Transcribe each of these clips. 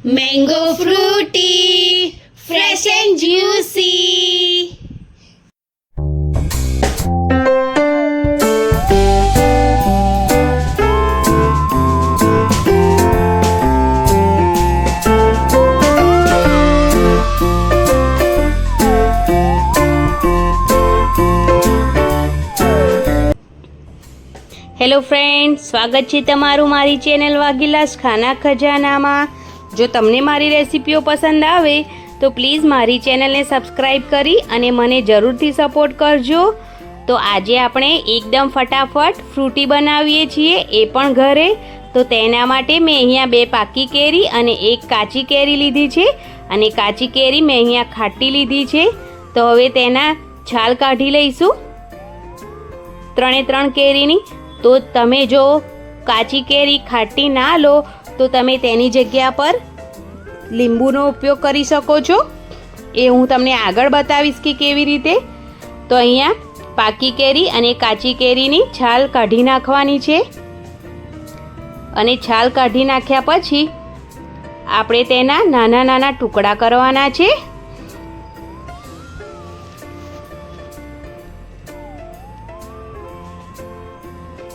Mango fruity, fresh and juicy. Hello friend સ્વાગત છે તમારું મારી ચેનલ વાગીલાસ ખાના ખજાનામાં જો તમને મારી રેસિપીઓ પસંદ આવે, તો પ્લીઝ મારી ચેનલને સબસ્ક્રાઈબ કરી અને મને જરૂરથી સપોર્ટ કરજો. તો આજે આપણે એકદમ ફટાફટ ફ્રૂટી બનાવીએ છીએ એ પણ ઘરે. તો તેના માટે મેં અહીંયા બે પાકી કેરી અને એક કાચી કેરી લીધી છે અને કાચી કેરી મેં અહીંયા ખાટી લીધી છે. તો હવે તેના છાલ કાઢી લઈશું. ત્રણે ત્રણ કેરીની. તો તમે જો કાચી કેરી ખાટી ના લો તો તમે તેની જગ્યા પર લીંબુનો ઉપયોગ કરી શકો છો. એ હું તમને આગળ બતાવીશ કે કેવી રીતે. તો અહીંયા પાકી કેરી અને કાચી કેરીની છાલ કાઢી નાખવાની છે. અને છાલ કાઢી નાખ્યા પછી આપણે તેના નાના નાના ટુકડા કરવાના છે.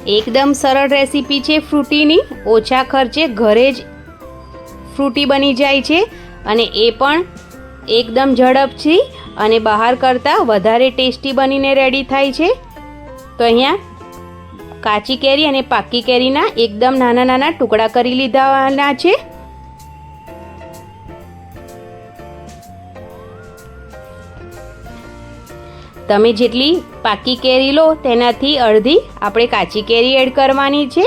એકદમ સરળ રેસીપી છે ફ્રૂટીની. ઓછા ખર્ચે ઘરે જ ફ્રૂટી બની જાય છે અને એ પણ એકદમ ઝડપથી અને બહાર કરતાં વધારે ટેસ્ટી બનીને રેડી થાય છે. તો અહીંયા કાચી કેરી અને પાકી કેરીના એકદમ નાના નાના ટુકડા કરી લીધાના છે. તમે જેટલી પાકી કેરી લો તેનાથી અડધી આપણે કાચી કેરી એડ કરવાની છે.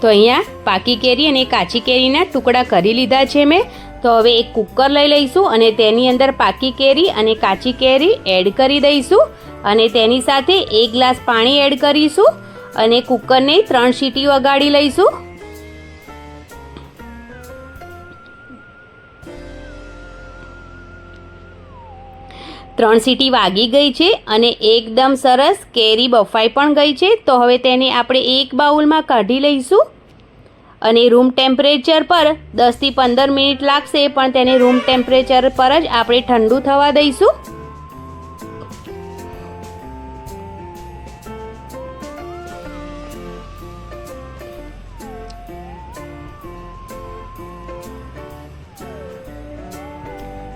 તો અહીંયા પાકી કેરી અને કાચી કેરીના ટુકડા કરી લીધા છે મેં. તો હવે એક કુકર લઈ લઈશું અને તેની અંદર પાકી કેરી અને કાચી કેરી એડ કરી દઈશું અને તેની સાથે એક ગ્લાસ પાણી એડ કરીશું અને કુકરને ત્રણ સીટી વગાડી લઈશું. ત્રણ સીટી વાગી ગઈ છે અને એકદમ સરસ કેરી બફાઈ પણ ગઈ છે. તો હવે તેને આપણે એક બાઉલમાં કાઢી લઈશું. અને રૂમ ટેમ્પરેચર પર દસથી પંદર મિનિટ લાગશે, પણ તેને રૂમ ટેમ્પરેચર પર જ આપણે ઠંડુ થવા દઈશું.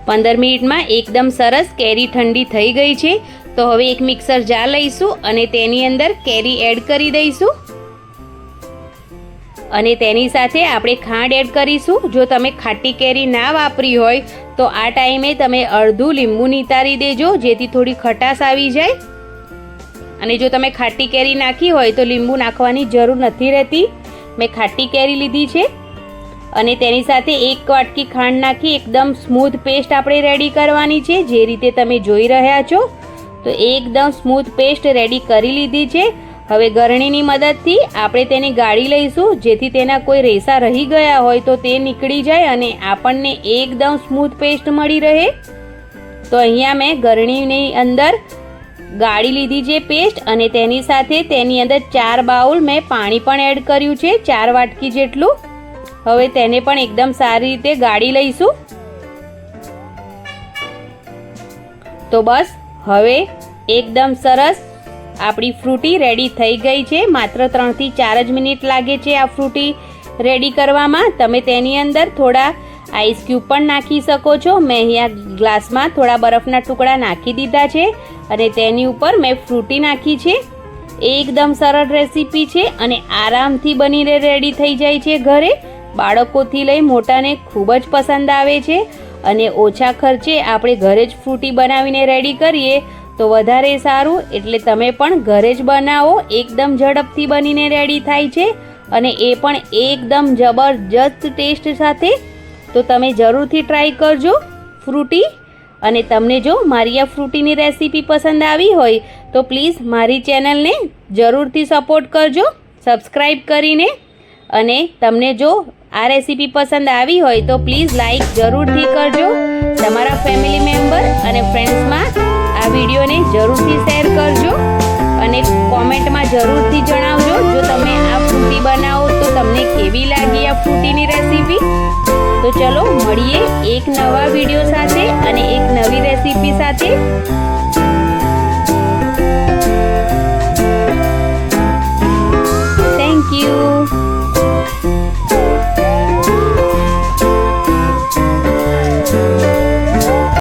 પંદર મિનિટમાં એકદમ સરસ કેરી ઠંડી થઈ ગઈ છે. તો હવે એક મિક્સર જાર લઈશું અને તેની અંદર કેરી એડ કરી દઈશું. અને તેની સાથે આપણે ખાંડ એડ કરીશું. જો તમે ખાટી કેરી ના વાપરી હોય, તો આ ટાઈમે તમે અડધું લીંબુ નિતારી દેજો, જેથી થોડી ખટાશ આવી જાય. અને જો તમે ખાટી કેરી નાખી હોય, તો લીંબુ નાખવાની જરૂર નથી રહેતી. મેં ખાટી કેરી લીધી છે. અને તેની સાથે એક વાટકી ખાંડ નાખી, એકદમ સ્મૂથ પેસ્ટ આપણે રેડી કરવાની છે, જે રીતે તમે જોઈ રહ્યા છો. તો એકદમ સ્મૂથ પેસ્ટ રેડી કરી લીધી છે. હવે ગરણીની મદદથી આપણે તેને ગાળી લઈશું, જેથી તેના કોઈ રેસા રહી ગયા હોય તો તે નીકળી જાય અને આપણને એકદમ સ્મૂથ પેસ્ટ મળી રહે. તો અહીંયા મેં ગરણીની અંદર ગાળી લીધી છે પેસ્ટ અને તેની સાથે તેની અંદર ચાર બાઉલ મેં પાણી પણ એડ કર્યું છે, ચાર વાટકી જેટલું. હવે તેને પણ એકદમ સારી રીતે ગાળી લઈશું. તો બસ, હવે એકદમ સરસ આપણી ફ્રૂટી રેડી થઈ ગઈ છે. માત્ર ત્રણથી ચાર જ મિનિટ લાગે છે આ ફ્રૂટી રેડી કરવામાં. તમે તેની અંદર થોડા આઈસ ક્યુબ પણ નાખી શકો છો. મેં અહીંયા ગ્લાસમાં થોડા બરફના ટુકડા નાખી દીધા છે અને તેની ઉપર મેં ફ્રૂટી નાખી છે. એકદમ સરળ રેસીપી છે અને આરામથી બનીને રેડી થઈ જાય છે ઘરે. બાળકોથી લઈ મોટાને ખૂબ જ પસંદ આવે છે. અને ઓછા ખર્ચે આપણે ઘરે જ ફ્રૂટી બનાવીને રેડી કરીએ તો વધારે સારું એટલે તમે પણ ઘરે જ બનાવો, એકદમ ઝડપથી બનીને રેડી થાય છે અને એ પણ એકદમ જબરજસ્ત ટેસ્ટ સાથે. તો તમે જરૂરથી ટ્રાય કરજો ફ્રૂટી. અને તમને જો મારી આ ફ્રૂટીની રેસીપી પસંદ આવી હોય, તો પ્લીઝ મારી ચેનલને જરૂરથી સપોર્ટ કરજો સબસ્ક્રાઈબ કરીને. અને તમને જો આ રેસીપી પસંદ આવી હોય, તો પ્લીઝ લાઈક જરૂરથી કરજો. તમારા ફેમિલી મેમ્બર અને ફ્રેન્ડ્સમાં વિડીયોને જરૂરથી શેર કરજો અને કોમેન્ટમાં જરૂરથી જણાવજો. જો તમે આ ફ્રૂટી બનાવો તો તમને કેવી લાગી આ ફ્રૂટીની રેસીપી? તો ચલો મળીએ એક નવા વીડિયો સાથે અને એક નવી રેસીપી સાથે.